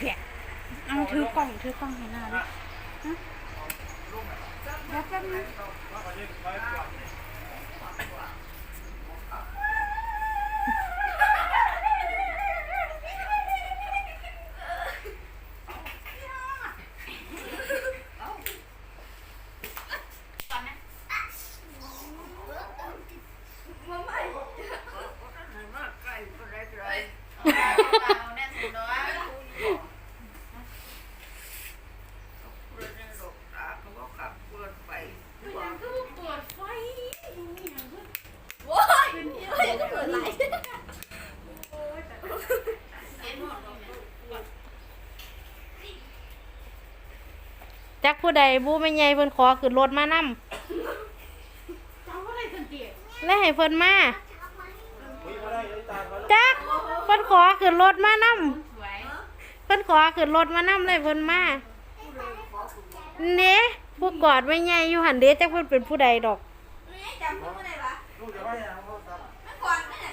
แกะเอาถือกล่องถือกล่องให้หน้าด้วยฮะเดี๋ยวแป๊บนึง จักผู้ใดบู้ไม่ใหญ่เพิ่นขอขึ้นรถมานํและให้เพิ่นมาจักเพิ่นขอขึ้นรถมานํเพิ่นขอขึ้นรถมานํเลยเพิ่นมาเน่ผู้กอดไม่ใหญ่อยู่หันเด้จักเพิ่นเป็นผู้ใดดอกจำเขาไม่ได้ปะลูกจะว่าอย่างไรครับเมื่อก่อนนั่นน่ะ